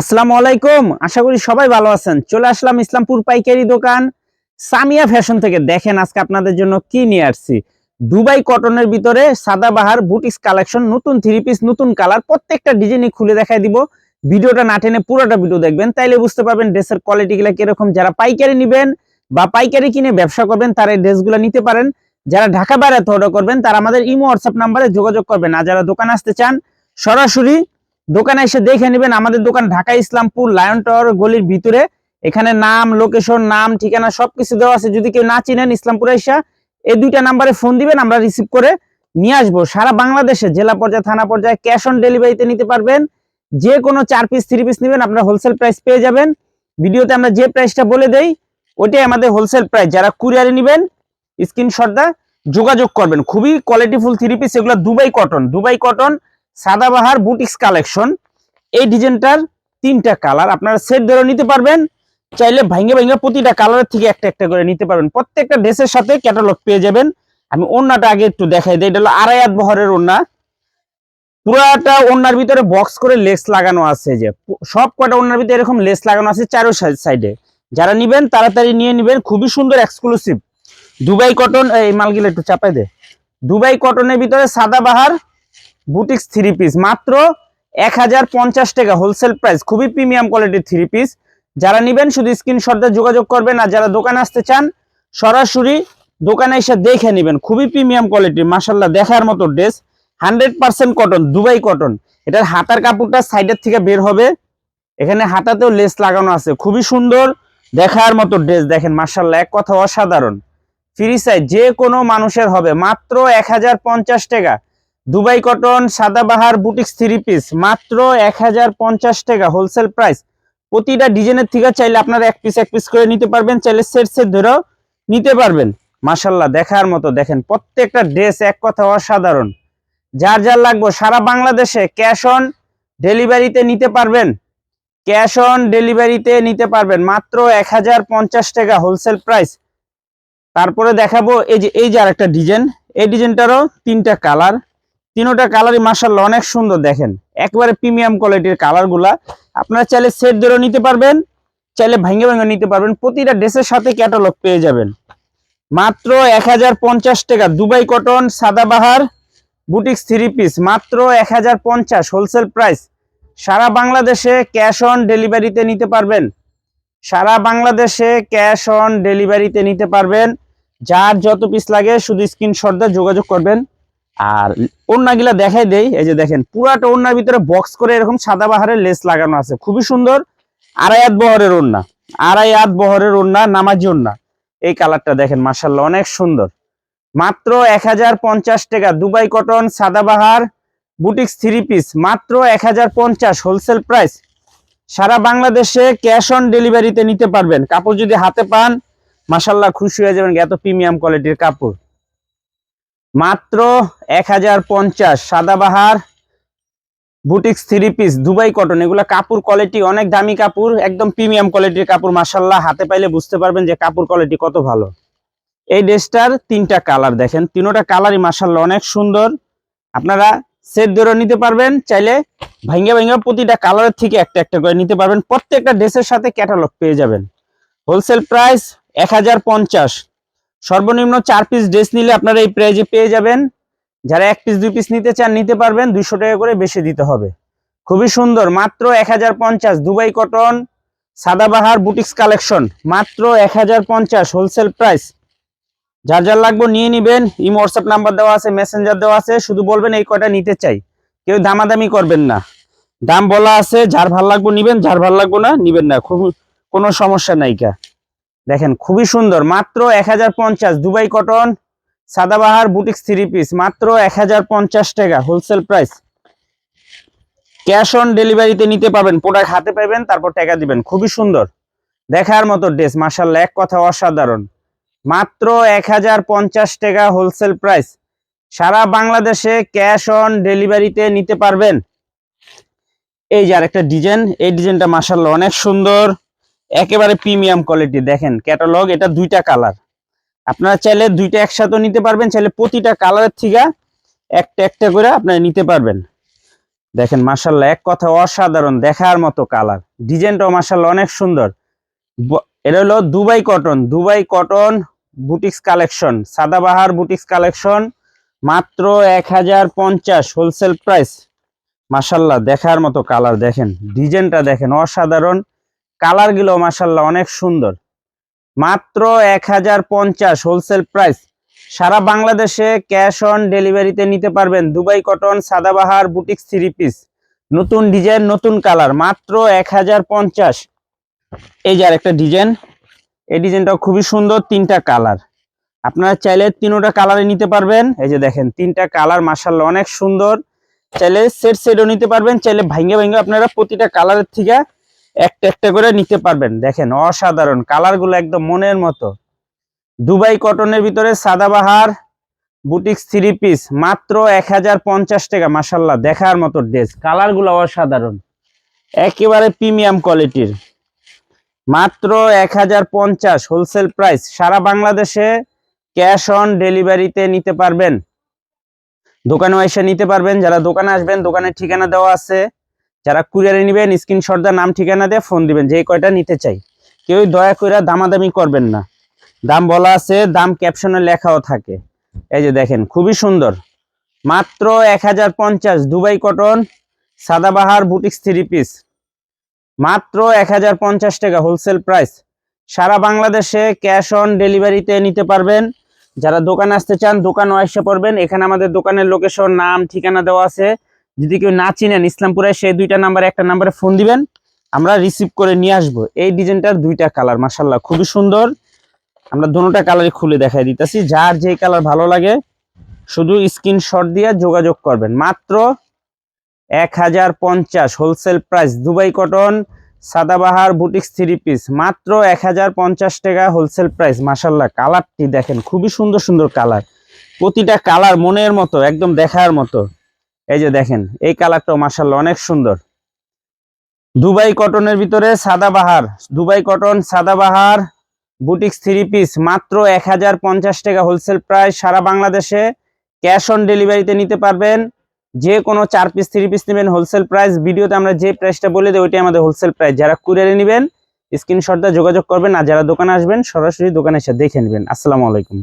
আসসালামু আলাইকুম। আশা করি সবাই ভালো আছেন। চলে আসলাম ইসলামপুর পাইকারি দোকান। সামিয়া ফ্যাশন থেকে দেখেন আজকে আপনাদের জন্য কি নিয়ে আসছি। দুবাই কটনের ভিতরে সাদাবাহার বুটিক্স কালেকশন, নতুন থ্রি পিস নতুন কালার, প্রত্যেকটা ডিজাইনই খুলে দেখাই দিব। ভিডিওটা না টেনে পুরোটা ভিডিও দেখবেন, তাইলে বুঝতে পারবেন ড্রেসের কোয়ালিটিগুলো কীরকম। যারা পাইকারি নেবেন বা পাইকারি কিনে ব্যবসা করবেন, তারা এই ড্রেসগুলো নিতে পারেন। যারা ঢাকা বাইরে অর্ডার করবেন, তারা আমাদের ইমো হোয়াটসঅ্যাপ নাম্বারে যোগাযোগ করবেন। আর যারা দোকান আসতে চান, সরাসরি দোকানে এসে দেখে নেবেন আমাদের দোকান ঢাকা ইসলামপুর লায়ন টাওয়ার গলির ভিতরে। এখানে নাম লোকেশন নাম, ঠিকানা সবকিছু দেওয়া আছে। যদি কেউ না চিনেন ইসলামপুরে এসা এই দুইটা নাম্বারে ফোন দিবেন, আমরা রিসিভ করে নিয়ে আসব। সারা বাংলাদেশে, জেলা পর্যায়ে, থানা পর্যায়ে ক্যাশ অন ডেলিভারিতে নিতে পারবেন। যে কোনো চার পিস থ্রি পিস নেবেন, আপনারা হোলসেল প্রাইস পেয়ে যাবেন। ভিডিওতে আমরা যে প্রাইসটা বলে দেই, ওইটাই আমাদের হোলসেল প্রাইস যারা কুরিয়ারে নেবেন স্ক্রিনশটটা যোগাযোগ করবেন। খুবই কোয়ালিটিফুল থ্রি পিস এগুলো Dubai cotton Dubai cotton Sadabahar boutiques collection. এই ডিজাইনটার তিনটা কালার। আপনারা সেট ধরে নিতে পারবেন। চাইলে ভাঙ্গে ভাঙ্গে প্রতিটা কালারের থেকে একটা একটা করে নিতে পারবেন। প্রত্যেকটা ড্রেসের সাথে ক্যাটালগ পেয়ে যাবেন। আমি ওন্নাটা আগে একটু দেখাই দিই। এটা হলো আড়াই হাত বহরের ওন্না। পুরাটা ওন্নার ভিতরে বক্স করে লেস লাগানো আছে যে, সব কটা ওন্নার ভিতরে এরকম লেস লাগানো আছে চারো সাইডে যারা নিবেন, তাড়াতাড়ি নিয়ে নিবেন। খুবই সুন্দর এক্সক্লুসিভ দুবাই কটন এই মালগুলো একটু চাপাই দে। দুবাই কটনের ভিতরে সাদাবাহার বুটিক্স থ্রি পিস মাত্র এক হাজার পঞ্চাশ টাকা হোলসেল প্রাইস খুবই প্রিমিয়াম কোয়ালিটির থ্রি পিস যারা নিবেন শুধু স্ক্রিনশটে যোগাযোগ করবেন, আর যারা দোকানে আসতে চান, সরাসরি দোকানে এসে দেখে নেবেন। খুবই প্রিমিয়াম কোয়ালিটির মাসাল্লাহ দেখার মতো dress hundred percent cotton Dubai cotton এটার হাতার কাপড়টা সাইডের থেকে বের হবে। এখানে হাতাতেও লেস লাগানো আছে। খুবই সুন্দর, দেখার মতো ড্রেস দেখেন মাসাল্লাহ এক কথা অসাধারণ। ফ্রি সাইজ যে কোনো মানুষের হবে। মাত্র এক হাজার পঞ্চাশ টাকা। Dubai cotton Sadabahar boutiques three piece মাত্র এক হাজার পঞ্চাশ টাকা হোলসেল প্রাইস প্রতিটা ডিজাইনের থেকে চাইলে আপনারা এক পিস এক পিস করে নিতে পারবেন, চাইলে সেট সেট ধরেও নিতে পারবেন। মাসাল্লাহ দেখার মতো দেখেন, প্রত্যেকটা ড্রেস এক কথা অসাধারণ। যার যার লাগবে, সারা বাংলাদেশে ক্যাশ অন ডেলিভারিতে নিতে পারবেন। ক্যাশ অন ডেলিভারিতে নিতে পারবেন, মাত্র এক হাজার পঞ্চাশ টাকা হোলসেল প্রাইস তারপরে দেখাবো, এই যে এই যে আরেকটা ডিজাইন এই ডিজাইনটারও তিনটা কালার তিনোটা কালারই মাসাল্লাহ অনেক সুন্দর দেখেন। একবারে প্রিমিয়াম কোয়ালিটির কালারগুলা আপনারা চাইলে সেট ধরেও নিতে পারবেন, চাইলে ভেঙে ভেঙে নিতে পারবেন। প্রতিটা ড্রেসের সাথে ক্যাটালগ পেয়ে যাবেন। মাত্র এক হাজার পঞ্চাশ টাকা Dubai cotton Sadabahar boutiques three piece মাত্র এক হাজার পঞ্চাশ হোলসেল প্রাইস সারা বাংলাদেশে ক্যাশ অন ডেলিভারিতে নিতে পারবেন। সারা বাংলাদেশে ক্যাশ অন ডেলিভারিতে নিতে পারবেন। যার যত পিস লাগে শুধু স্ক্রিনশট দিয়ে যোগাযোগ করবেন। আর ওড়নাগুলা দেখাই দেই, এই যে দেখেন, পুরাটা ওড়নার ভিতরে বক্স করে এরকম সাদা বাহারের লেস লাগানো আছে। খুবই সুন্দর, আড়াই হাত বহরের ওড়না, আড়াই হাত বহরের ওড়না, নামাজি ওড়না। এই কালারটা দেখেন মার্শাল্লাহ অনেক সুন্দর। মাত্র এক হাজার পঞ্চাশ টাকা, Dubai cotton Sadabahar boutiques three piece মাত্র এক হাজার পঞ্চাশ হোলসেল প্রাইস সারা বাংলাদেশে ক্যাশ অন ডেলিভারিতে নিতে পারবেন। কাপড় যদি হাতে পান মাসাল্লাহ খুশি হয়ে যাবেন। এত প্রিমিয়াম কোয়ালিটির কাপড়। মাত্র এক হাজার পঞ্চাশ Sadabahar boutiques three piece Dubai cotton এগুলা কাপড় কোয়ালিটি অনেক দামি কাপড়, একদম প্রিমিয়াম কোয়ালিটির কাপড় মাসাল্লাহ হাতে পাইলে বুঝতে পারবেন যে কাপড় কোয়ালিটি কত ভালো। এই ড্রেসটার তিনটা কালার দেখেন, তিনোটা কালারই মাসাল্লাহ অনেক সুন্দর। আপনারা সেট ধরে নিতে পারবেন, চাইলে ভাঙ্গা ভাঙ্গা প্রতিটা কালারের থেকে একটা একটা করে নিতে পারবেন। প্রত্যেকটা ড্রেসের সাথে ক্যাটালগ পেয়ে যাবেন। হোলসেল প্রাইস এক হাজার পঞ্চাশ। সর্বনিম্ন চার পিস ড্রেস নিলে আপনারা এই প্রাইজে পেয়ে যাবেন। যারা এক পিস দুই পিস নিতে চান, নিতে পারবেন। দুইশো টাকা করে বেশি দিতে হবে। খুবই সুন্দর। মাত্র এক হাজার পঞ্চাশ Dubai cotton Sadabahar boutiques collection. মাত্র এক হাজার পঞ্চাশ হোলসেল প্রাইস যার যার লাগবে নিয়ে নিবেন। ইমো হোয়াটসঅ্যাপ নাম্বার দেওয়া আছে মেসেঞ্জার দেওয়া আছে। শুধু বলবেন এই কটা নিতে চাই। কেউ দামাদামি করবেন না। দাম বলা আছে, যার ভালো লাগবে নিবেন, যার ভালো লাগবে না, নিবেন না। কোনো সমস্যা নাই কা। দেখেন, খুবই সুন্দর। মাত্র এক হাজার পঞ্চাশ, Dubai cotton, Sadabahar boutiques three piece মাত্র এক হাজার পঞ্চাশ টাকা হোলসেল প্রাইস ক্যাশ অন ডেলিভারিতে নিতে পাবেন প্রোডাক্ট হাতে পাবেন, তারপর টাকা দিবেন। খুবই সুন্দর। দেখার মতো ড্রেস মার্শাল্লাহ এক কথা অসাধারণ। মাত্র এক হাজার পঞ্চাশ টাকা হোলসেল প্রাইস সারা বাংলাদেশে ক্যাশ অন ডেলিভারিতে নিতে পারবেন। এই যে আরেকটা ডিজাইন এই ডিজাইনটা মার্শাল্লাহ অনেক সুন্দর। একেবারে প্রিমিয়াম কোয়ালিটি, দেখেন ক্যাটালগ, এটা দুইটা কালার। আপনারা চাইলে দুইটা একসাথে নিতে পারবেন, চাইলে প্রতিটা কালারের থেকে একটা একটা করে আপনারা নিতে পারবেন। দেখেন মার্শাল্লাহ এক কথা অসাধারণ, দেখার মতো কালার। ডিজাইনটাও মাসাল্লাহ অনেক সুন্দর। এটা হলো Dubai cotton Dubai cotton boutiques collection, Sadabahar boutiques collection, মাত্র এক হাজার পঞ্চাশ হোলসেল প্রাইস। মার্শাল্লাহ দেখার মতো কালার, দেখেন, ডিজাইনটা দেখেন অসাধারণ। কালারগুলো মাসাল্লাহ অনেক সুন্দর। মাত্র এক হাজার পঞ্চাশ হোলসেল প্রাইস সারা বাংলাদেশে ক্যাশ অন ডেলিভারিতে নিতে পারবেন Dubai cotton Sadabahar boutiques three piece নতুন ডিজাইন নতুন কালার মাত্র এক হাজার পঞ্চাশ। এই যে একটা ডিজাইন এই ডিজাইনটাও খুবই সুন্দর, তিনটা কালার আপনারা চাইলে তিনোটা কালারে নিতে পারবেন। এই যে দেখেন, তিনটা কালার মাসাল্লাহ অনেক সুন্দর। চাইলে সেট সেটও নিতে পারবেন। চাইলে ভাঙ্গে ভাঙ্গে আপনারা প্রতিটা কালারের থেকে একটা একটা করে নিতে পারবেন। দেখেন, অসাধারণ। কালারগুলো একদম মনের মতো। দুবাই কটনের ভিতরে সাদাবাহার বুটিক্স থ্রি পিস মাত্র এক হাজার পঞ্চাশ টাকা মাসাল্লাহ দেখার মতো ড্রেস কালারগুলো অসাধারণ। একেবারে প্রিমিয়াম কোয়ালিটির মাত্র এক হাজার পঞ্চাশ হোলসেল প্রাইস সারা বাংলাদেশে ক্যাশ অন ডেলিভারিতে নিতে পারবেন। দোকানে এসে নিতে পারবেন। যারা দোকানে আসবেন, দোকানের ঠিকানা দেওয়া আছে। যারা কুরিয়ারে নেবেন স্ক্রিনশট দেওয়া নাম, ঠিকানা দিয়ে ফোন দিবেন যে কয়টা নিতে চাই। কেউ দয়া করে দামাদামি করবেন না। দাম বলা আছে, দাম ক্যাপশনে লেখাও থাকে। এই যে দেখেন, খুবই সুন্দর। মাত্র এক হাজার পঞ্চাশ, Dubai cotton, Sadabahar boutiques three piece মাত্র এক হাজার পঞ্চাশ টাকা হোলসেল প্রাইস সারা বাংলাদেশে ক্যাশ অন ডেলিভারিতে নিতে পারবেন। যারা দোকানে আসতে চান, দোকানও এসে পড়বেন। এখানে আমাদের দোকানের লোকেশন নাম, ঠিকানা দেওয়া আছে। যদি কেউ না চিনেন, ইসলামপুরে সেই দুইটা নাম্বারে একটা নাম্বারে ফোন দিবেন, আমরা রিসিভ করে নিয়ে আসব। এই ডিজাইনটার দুইটা কালার মাসাল্লাহ খুবই সুন্দর। আমরা দুটোটা কালারই খুলে দেখাই দিতেছি। যার যে কালার ভালো লাগে, শুধু স্ক্রিনশট দিয়ে যোগাযোগ করবেন। মাত্র এক হাজার পঞ্চাশ wholesale price Dubai cotton Sadabahar boutiques three piece মাত্র এক হাজার পঞ্চাশ টাকা হোলসেল প্রাইস মাসাল্লাহ কালারটি দেখেন, খুবই সুন্দর সুন্দর কালার প্রতিটা কালার মনের মতো, একদম দেখার মতো। এই যে দেখেন, এই কালারটাও মাসাল্লাহ অনেক সুন্দর। দুবাই কটনের ভিতরে Sadabahar Dubai cotton Sadabahar boutiques three piece মাত্র এক হাজার পঞ্চাশ টাকা হোলসেল প্রাইস সারা বাংলাদেশে ক্যাশ অন ডেলিভারিতে নিতে পারবেন। যে কোনো চার পিস থ্রি পিস নেবেন হোলসেল প্রাইস ভিডিওতে আমরা যে প্রাইসটা বলে দিই, ওইটাই আমাদের হোলসেল প্রাইস যারা কুরিয়ারে নেবেন স্ক্রিনশট দিয়ে যোগাযোগ করবেন আর যারা দোকানে আসবেন, সরাসরি দোকানে এসে দেখে নেবেন। আসসালামু আলাইকুম।